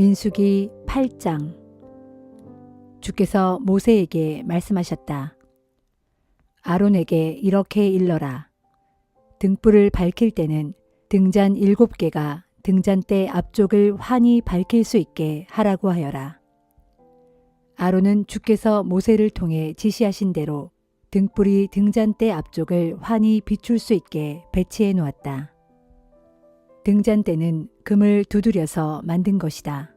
민수기 8장 주께서 모세에게 말씀하셨다. 아론에게 이렇게 일러라. 등불을 밝힐 때는 등잔 일곱 개가 등잔대 앞쪽을 환히 밝힐 수 있게 하라고 하여라. 아론은 주께서 모세를 통해 지시하신 대로 등불이 등잔대 앞쪽을 환히 비출 수 있게 배치해 놓았다. 등잔대는 금을 두드려서 만든 것이다.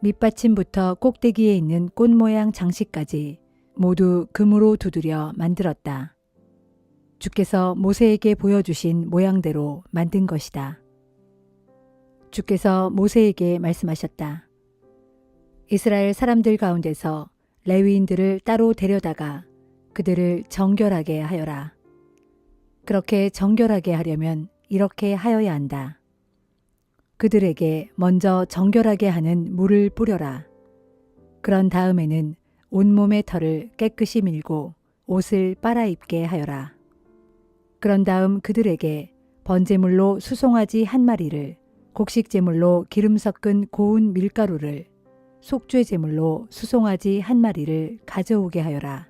밑받침부터 꼭대기에 있는 꽃 모양 장식까지 모두 금으로 두드려 만들었다. 주께서 모세에게 보여주신 모양대로 만든 것이다. 주께서 모세에게 말씀하셨다. 이스라엘 사람들 가운데서 레위인들을 따로 데려다가 그들을 정결하게 하여라. 그렇게 정결하게 하려면 이렇게 하여야 한다. 그들에게 먼저 정결하게 하는 물을 뿌려라. 그런 다음에는 온몸의 털을 깨끗이 밀고 옷을 빨아입게 하여라. 그런 다음 그들에게 번제물로 수송아지 한 마리를, 곡식제물로 기름 섞은 고운 밀가루를, 속죄제물로 수송아지 한 마리를 가져오게 하여라.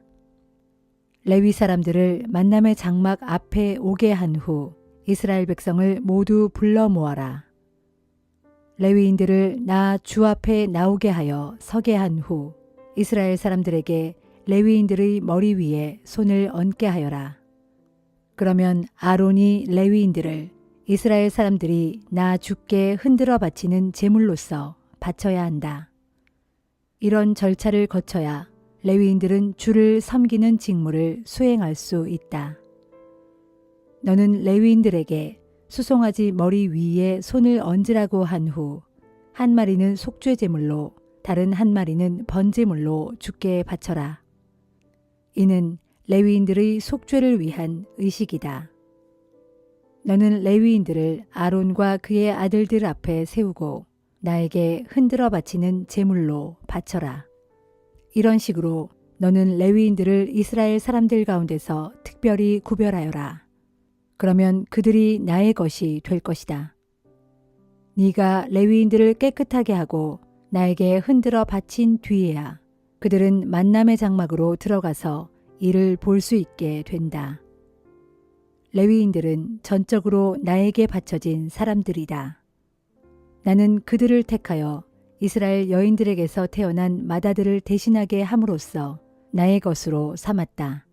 레위 사람들을 만남의 장막 앞에 오게 한 후 이스라엘 백성을 모두 불러 모아라. 레위인들을 나 주 앞에 나오게 하여 서게 한 후 이스라엘 사람들에게 레위인들의 머리 위에 손을 얹게 하여라. 그러면 아론이 레위인들을 이스라엘 사람들이 나 주께 흔들어 바치는 제물로서 바쳐야 한다. 이런 절차를 거쳐야 레위인들은 주를 섬기는 직무를 수행할 수 있다. 너는 레위인들에게 수송아지 머리 위에 손을 얹으라고 한 후 한 마리는 속죄 제물로 다른 한 마리는 번제물로 주께 바쳐라. 이는 레위인들의 속죄를 위한 의식이다. 너는 레위인들을 아론과 그의 아들들 앞에 세우고 나에게 흔들어 바치는 제물로 바쳐라. 이런 식으로 너는 레위인들을 이스라엘 사람들 가운데서 특별히 구별하여라. 그러면 그들이 나의 것이 될 것이다. 네가 레위인들을 깨끗하게 하고 나에게 흔들어 바친 뒤에야 그들은 만남의 장막으로 들어가서 이를 볼 수 있게 된다. 레위인들은 전적으로 나에게 바쳐진 사람들이다. 나는 그들을 택하여 이스라엘 여인들에게서 태어난 마다들을 대신하게 함으로써 나의 것으로 삼았다.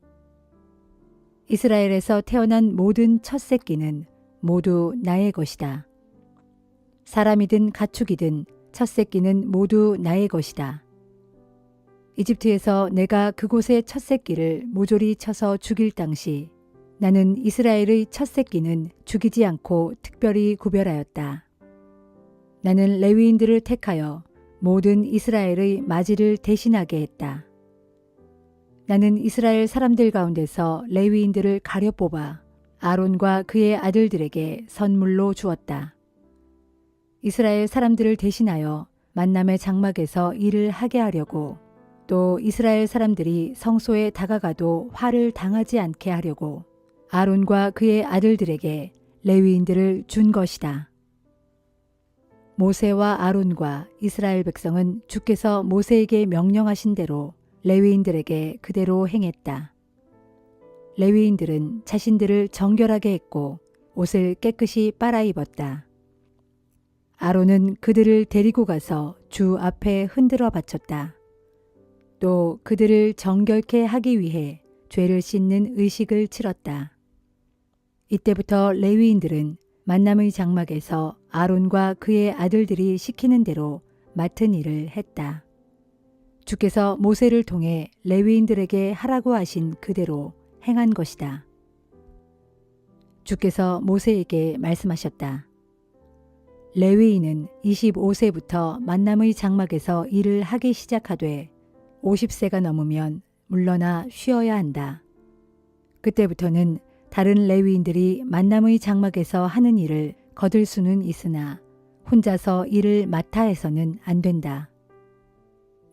이스라엘에서 태어난 모든 첫 새끼는 모두 나의 것이다. 사람이든 가축이든 첫 새끼는 모두 나의 것이다. 이집트에서 내가 그곳의 첫 새끼를 모조리 쳐서 죽일 당시 나는 이스라엘의 첫 새끼는 죽이지 않고 특별히 구별하였다. 나는 레위인들을 택하여 모든 이스라엘의 마지를 대신하게 했다. 나는 이스라엘 사람들 가운데서 레위인들을 가려 뽑아 아론과 그의 아들들에게 선물로 주었다. 이스라엘 사람들을 대신하여 만남의 장막에서 일을 하게 하려고 또 이스라엘 사람들이 성소에 다가가도 화를 당하지 않게 하려고 아론과 그의 아들들에게 레위인들을 준 것이다. 모세와 아론과 이스라엘 백성은 주께서 모세에게 명령하신 대로 레위인들에게 그대로 행했다. 레위인들은 자신들을 정결하게 했고 옷을 깨끗이 빨아 입었다. 아론은 그들을 데리고 가서 주 앞에 흔들어 바쳤다. 또 그들을 정결케 하기 위해 죄를 씻는 의식을 치렀다. 이때부터 레위인들은 만남의 장막에서 아론과 그의 아들들이 시키는 대로 맡은 일을 했다. 주께서 모세를 통해 레위인들에게 하라고 하신 그대로 행한 것이다. 주께서 모세에게 말씀하셨다. 레위인은 25세부터 만남의 장막에서 일을 하기 시작하되 50세가 넘으면 물러나 쉬어야 한다. 그때부터는 다른 레위인들이 만남의 장막에서 하는 일을 거들 수는 있으나 혼자서 일을 맡아 해서는 안 된다.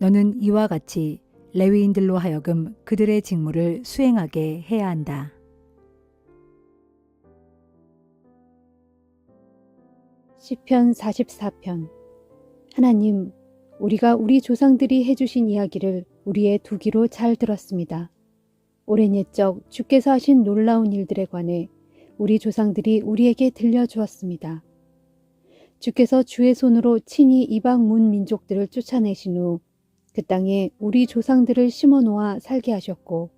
너는 이와 같이 레위인들로 하여금 그들의 직무를 수행하게 해야 한다. 시편 44편 하나님, 우리가 우리 조상들이 해주신 이야기를 우리의 두기로 잘 들었습니다. 오랜 옛적 주께서 하신 놀라운 일들에 관해 우리 조상들이 우리에게 들려주었습니다. 주께서 주의 손으로 친히 이방 문 민족들을 쫓아내신 후 그 땅에 우리 조상들을 심어 놓아 살게 하셨고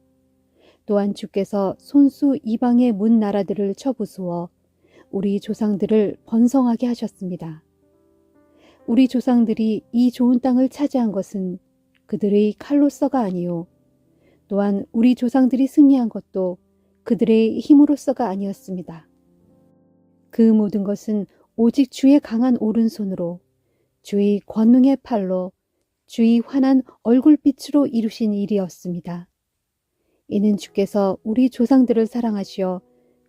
또한 주께서 손수 이방의 문 나라들을 쳐부수어 우리 조상들을 번성하게 하셨습니다. 우리 조상들이 이 좋은 땅을 차지한 것은 그들의 칼로서가 아니요 또한 우리 조상들이 승리한 것도 그들의 힘으로서가 아니었습니다. 그 모든 것은 오직 주의 강한 오른손으로 주의 권능의 팔로 주의 환한 얼굴빛으로 이루신 일이었습니다. 이는 주께서 우리 조상들을 사랑하시어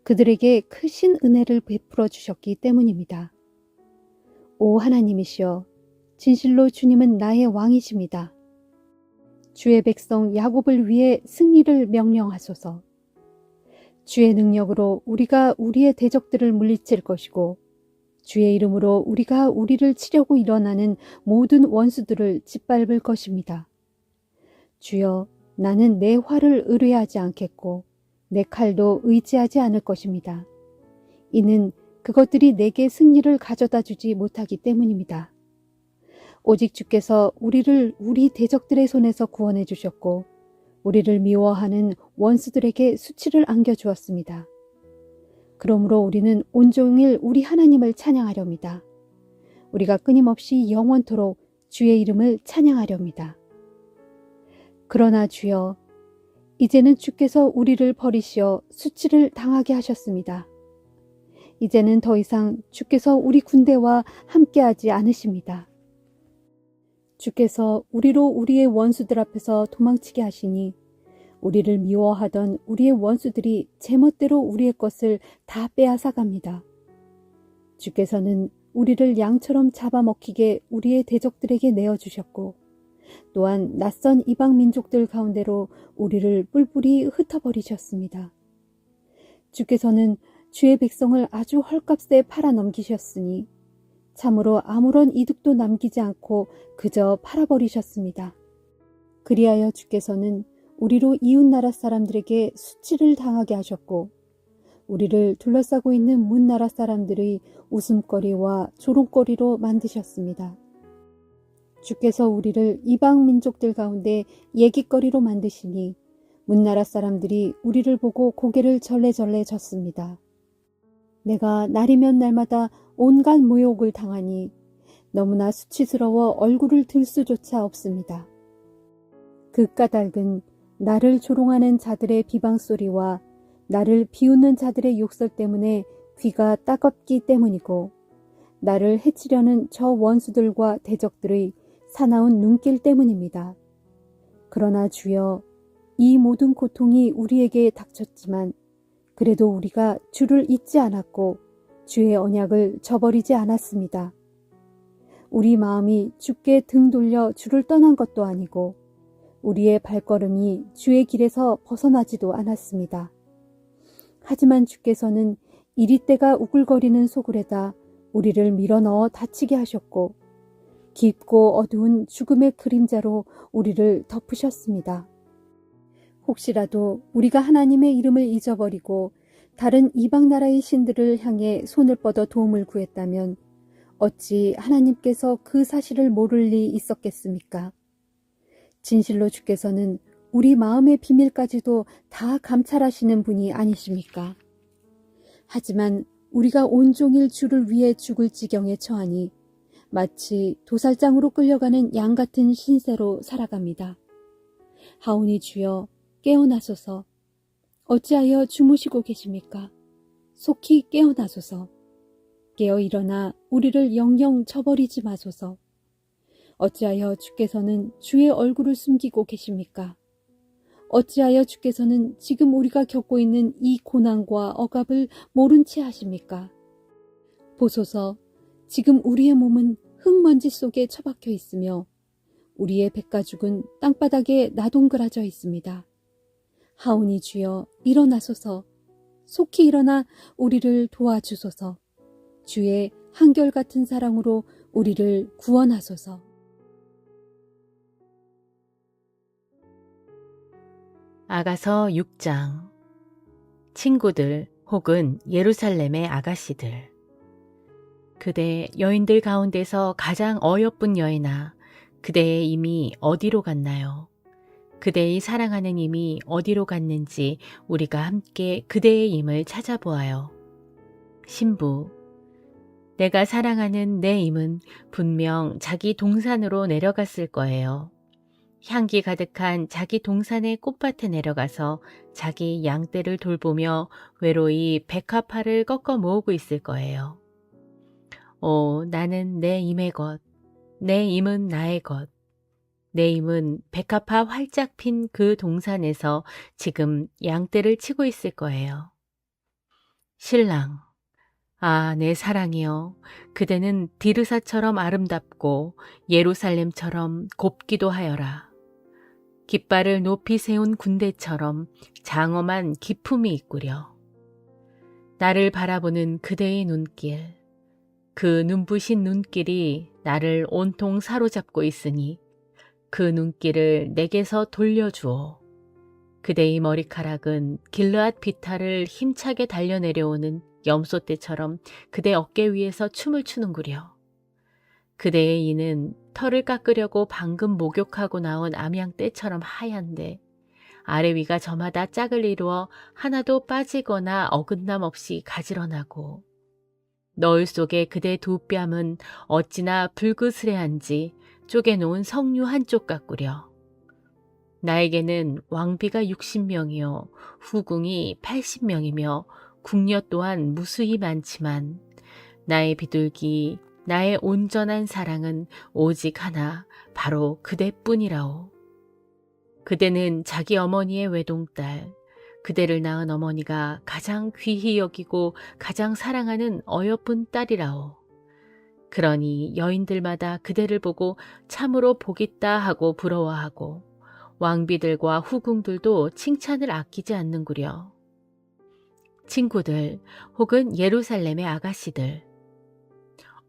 그들에게 크신 은혜를 베풀어 주셨기 때문입니다. 오 하나님이시여 진실로 주님은 나의 왕이십니다. 주의 백성 야곱을 위해 승리를 명령하소서. 주의 능력으로 우리가 우리의 대적들을 물리칠 것이고 주의 이름으로 우리가 우리를 치려고 일어나는 모든 원수들을 짓밟을 것입니다. 주여 나는 내 활을 의뢰하지 않겠고 내 칼도 의지하지 않을 것입니다. 이는 그것들이 내게 승리를 가져다 주지 못하기 때문입니다. 오직 주께서 우리를 우리 대적들의 손에서 구원해 주셨고 우리를 미워하는 원수들에게 수치를 안겨 주었습니다. 그러므로 우리는 온종일 우리 하나님을 찬양하렵니다. 우리가 끊임없이 영원토록 주의 이름을 찬양하렵니다. 그러나 주여, 이제는 주께서 우리를 버리시어 수치를 당하게 하셨습니다. 이제는 더 이상 주께서 우리 군대와 함께하지 않으십니다. 주께서 우리로 우리의 원수들 앞에서 도망치게 하시니 우리를 미워하던 우리의 원수들이 제멋대로 우리의 것을 다 빼앗아 갑니다. 주께서는 우리를 양처럼 잡아먹히게 우리의 대적들에게 내어주셨고 또한 낯선 이방 민족들 가운데로 우리를 뿔뿔이 흩어버리셨습니다. 주께서는 주의 백성을 아주 헐값에 팔아 넘기셨으니 참으로 아무런 이득도 남기지 않고 그저 팔아버리셨습니다. 그리하여 주께서는 우리로 이웃나라 사람들에게 수치를 당하게 하셨고 우리를 둘러싸고 있는 문나라 사람들의 웃음거리와 조롱거리로 만드셨습니다. 주께서 우리를 이방 민족들 가운데 얘기거리로 만드시니 문나라 사람들이 우리를 보고 고개를 절레절레 졌습니다. 내가 날이면 날마다 온갖 모욕을 당하니 너무나 수치스러워 얼굴을 들 수조차 없습니다. 그 까닭은 나를 조롱하는 자들의 비방소리와 나를 비웃는 자들의 욕설 때문에 귀가 따갑기 때문이고 나를 해치려는 저 원수들과 대적들의 사나운 눈길 때문입니다. 그러나 주여 이 모든 고통이 우리에게 닥쳤지만 그래도 우리가 주를 잊지 않았고 주의 언약을 저버리지 않았습니다. 우리 마음이 주께 등 돌려 주를 떠난 것도 아니고 우리의 발걸음이 주의 길에서 벗어나지도 않았습니다. 하지만 주께서는 이리 때가 우글거리는 소굴에다 우리를 밀어넣어 다치게 하셨고 깊고 어두운 죽음의 그림자로 우리를 덮으셨습니다. 혹시라도 우리가 하나님의 이름을 잊어버리고 다른 이방 나라의 신들을 향해 손을 뻗어 도움을 구했다면 어찌 하나님께서 그 사실을 모를 리 있었겠습니까? 진실로 주께서는 우리 마음의 비밀까지도 다 감찰하시는 분이 아니십니까? 하지만 우리가 온종일 주를 위해 죽을 지경에 처하니 마치 도살장으로 끌려가는 양 같은 신세로 살아갑니다. 하오니 주여 깨어나소서 어찌하여 주무시고 계십니까? 속히 깨어나소서 깨어 일어나 우리를 영영 저버리지 마소서 어찌하여 주께서는 주의 얼굴을 숨기고 계십니까? 어찌하여 주께서는 지금 우리가 겪고 있는 이 고난과 억압을 모른 채 하십니까? 보소서, 지금 우리의 몸은 흙먼지 속에 처박혀 있으며 우리의 백가죽은 땅바닥에 나동그라져 있습니다. 하오니 주여 일어나소서, 속히 일어나 우리를 도와주소서. 주의 한결같은 사랑으로 우리를 구원하소서. 아가서 6장 친구들 혹은 예루살렘의 아가씨들 그대 여인들 가운데서 가장 어여쁜 여인아 그대의 임이 어디로 갔나요? 그대의 사랑하는 임이 어디로 갔는지 우리가 함께 그대의 임을 찾아보아요. 신부 내가 사랑하는 내 임은 분명 자기 동산으로 내려갔을 거예요. 향기 가득한 자기 동산의 꽃밭에 내려가서 자기 양떼를 돌보며 외로이 백화파를 꺾어 모으고 있을 거예요. 오, 나는 내 임의 것. 내 임은 나의 것. 내 임은 백화파 활짝 핀 그 동산에서 지금 양떼를 치고 있을 거예요. 신랑. 아, 내 사랑이여. 그대는 디르사처럼 아름답고 예루살렘처럼 곱기도 하여라. 깃발을 높이 세운 군대처럼 장엄한 기품이 있구려. 나를 바라보는 그대의 눈길, 그 눈부신 눈길이 나를 온통 사로잡고 있으니 그 눈길을 내게서 돌려주오. 그대의 머리카락은 길르앗 비탈을 힘차게 달려 내려오는 염소 떼처럼 그대 어깨 위에서 춤을 추는구려. 그대의 이는 털을 깎으려고 방금 목욕하고 나온 암양떼처럼 하얀데 아래 위가 저마다 짝을 이루어 하나도 빠지거나 어긋남 없이 가지런하고 너울 속에 그대 두 뺨은 어찌나 불그스레한지 쪼개놓은 석류 한쪽 같구려. 나에게는 왕비가 60명이요 후궁이 80명이며 궁녀 또한 무수히 많지만 나의 비둘기 나의 온전한 사랑은 오직 하나, 바로 그대뿐이라오. 그대는 자기 어머니의 외동딸, 그대를 낳은 어머니가 가장 귀히 여기고 가장 사랑하는 어여쁜 딸이라오. 그러니 여인들마다 그대를 보고 참으로 복있다 하고 부러워하고 왕비들과 후궁들도 칭찬을 아끼지 않는구려. 친구들 혹은 예루살렘의 아가씨들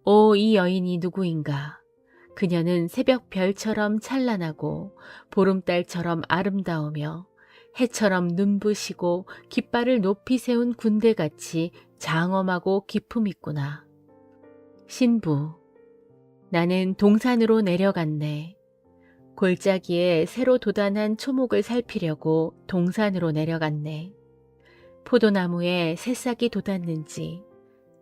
오, 이 여인이 누구인가? 그녀는 새벽 별처럼 찬란하고 보름달처럼 아름다우며 해처럼 눈부시고 깃발을 높이 세운 군대같이 장엄하고 기품 있구나. 신부, 나는 동산으로 내려갔네. 골짜기에 새로 돋아난 초목을 살피려고 동산으로 내려갔네. 포도나무에 새싹이 돋았는지,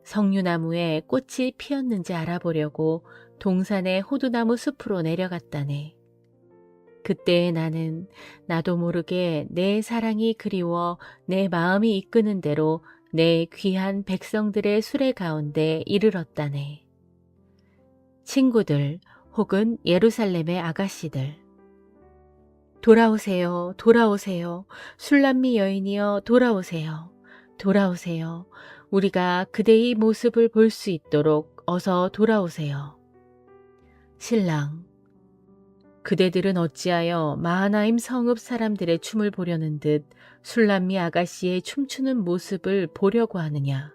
석류나무에 꽃이 피었는지 알아보려고 동산의 호두나무 숲으로 내려갔다네. 그때 나는 나도 모르게 내 사랑이 그리워 내 마음이 이끄는 대로 내 귀한 백성들의 수레 가운데 이르렀다네. 친구들 혹은 예루살렘의 아가씨들. 돌아오세요, 돌아오세요. 술람미 여인이여 돌아오세요. 돌아오세요. 우리가 그대의 모습을 볼 수 있도록 어서 돌아오세요. 신랑, 그대들은 어찌하여 마하나임 성읍 사람들의 춤을 보려는 듯 술람미 아가씨의 춤추는 모습을 보려고 하느냐.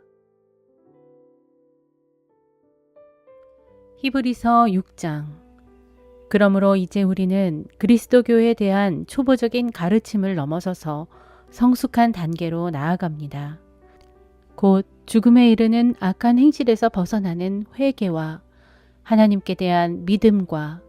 히브리서 6장 그러므로 이제 우리는 그리스도교에 대한 초보적인 가르침을 넘어서서 성숙한 단계로 나아갑니다. 곧 죽음에 이르는 악한 행실에서 벗어나는 회개와 하나님께 대한 믿음과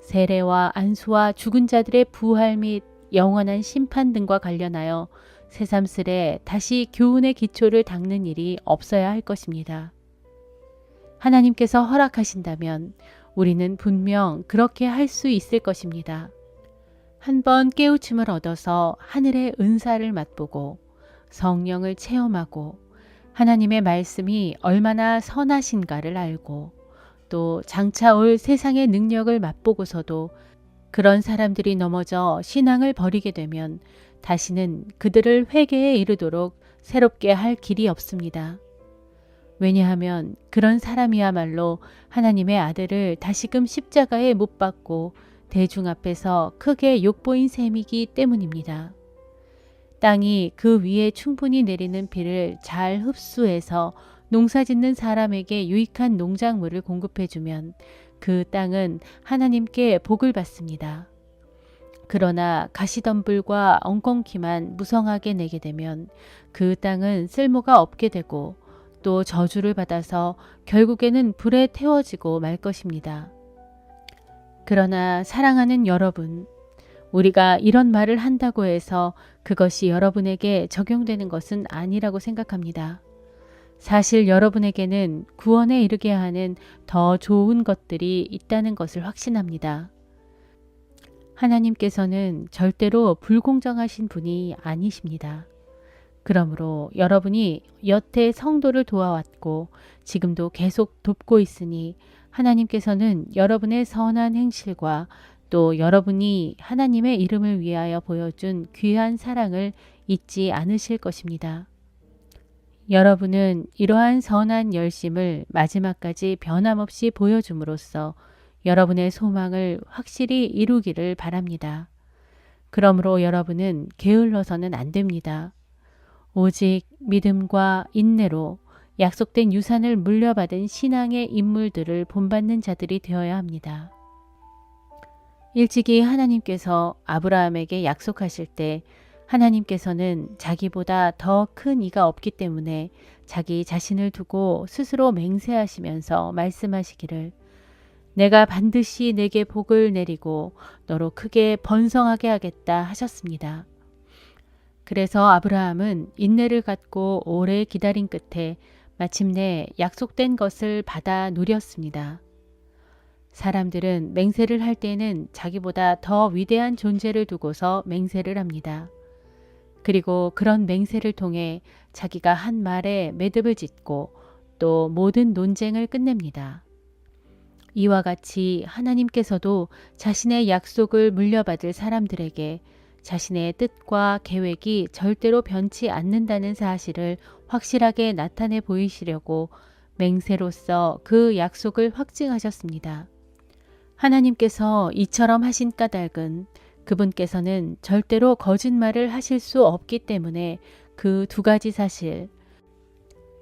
세례와 안수와 죽은 자들의 부활 및 영원한 심판 등과 관련하여 새삼스레 다시 교훈의 기초를 닦는 일이 없어야 할 것입니다. 하나님께서 허락하신다면 우리는 분명 그렇게 할 수 있을 것입니다. 한 번 깨우침을 얻어서 하늘의 은사를 맛보고 성령을 체험하고 하나님의 말씀이 얼마나 선하신가를 알고 또 장차 올 세상의 능력을 맛보고서도 그런 사람들이 넘어져 신앙을 버리게 되면 다시는 그들을 회개에 이르도록 새롭게 할 길이 없습니다. 왜냐하면 그런 사람이야말로 하나님의 아들을 다시금 십자가에 못 박고 대중 앞에서 크게 욕보인 셈이기 때문입니다. 땅이 그 위에 충분히 내리는 비를 잘 흡수해서 농사 짓는 사람에게 유익한 농작물을 공급해주면 그 땅은 하나님께 복을 받습니다. 그러나 가시덤불과 엉겅퀴만 무성하게 내게 되면 그 땅은 쓸모가 없게 되고 또 저주를 받아서 결국에는 불에 태워지고 말 것입니다. 그러나 사랑하는 여러분, 우리가 이런 말을 한다고 해서 그것이 여러분에게 적용되는 것은 아니라고 생각합니다. 사실 여러분에게는 구원에 이르게 하는 더 좋은 것들이 있다는 것을 확신합니다. 하나님께서는 절대로 불공정하신 분이 아니십니다. 그러므로 여러분이 여태 성도를 도와왔고 지금도 계속 돕고 있으니 하나님께서는 여러분의 선한 행실과 또 여러분이 하나님의 이름을 위하여 보여준 귀한 사랑을 잊지 않으실 것입니다. 여러분은 이러한 선한 열심을 마지막까지 변함없이 보여줌으로써 여러분의 소망을 확실히 이루기를 바랍니다. 그러므로 여러분은 게을러서는 안 됩니다. 오직 믿음과 인내로 약속된 유산을 물려받은 신앙의 인물들을 본받는 자들이 되어야 합니다. 일찍이 하나님께서 아브라함에게 약속하실 때 하나님께서는 자기보다 더 큰 이가 없기 때문에 자기 자신을 두고 스스로 맹세하시면서 말씀하시기를 내가 반드시 내게 복을 내리고 너로 크게 번성하게 하겠다 하셨습니다. 그래서 아브라함은 인내를 갖고 오래 기다린 끝에 마침내 약속된 것을 받아 누렸습니다. 사람들은 맹세를 할 때는 자기보다 더 위대한 존재를 두고서 맹세를 합니다. 그리고 그런 맹세를 통해 자기가 한 말에 매듭을 짓고 또 모든 논쟁을 끝냅니다. 이와 같이 하나님께서도 자신의 약속을 물려받을 사람들에게 자신의 뜻과 계획이 절대로 변치 않는다는 사실을 확실하게 나타내 보이시려고 맹세로서 그 약속을 확증하셨습니다. 하나님께서 이처럼 하신 까닭은 그분께서는 절대로 거짓말을 하실 수 없기 때문에 그 두 가지 사실,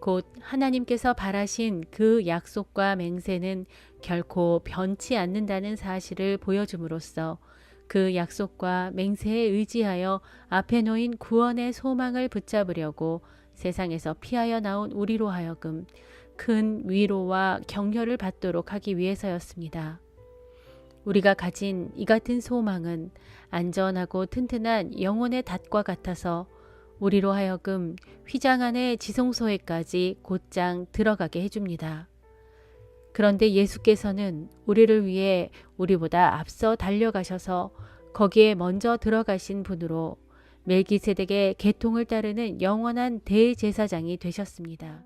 곧 하나님께서 바라신 그 약속과 맹세는 결코 변치 않는다는 사실을 보여줌으로써 그 약속과 맹세에 의지하여 앞에 놓인 구원의 소망을 붙잡으려고 세상에서 피하여 나온 우리로 하여금 큰 위로와 격려를 받도록 하기 위해서였습니다. 우리가 가진 이 같은 소망은 안전하고 튼튼한 영혼의 닷과 같아서 우리로 하여금 휘장 안의 지성소에까지 곧장 들어가게 해줍니다. 그런데 예수께서는 우리를 위해 우리보다 앞서 달려가셔서 거기에 먼저 들어가신 분으로 멜기세덱의 계통을 따르는 영원한 대제사장이 되셨습니다.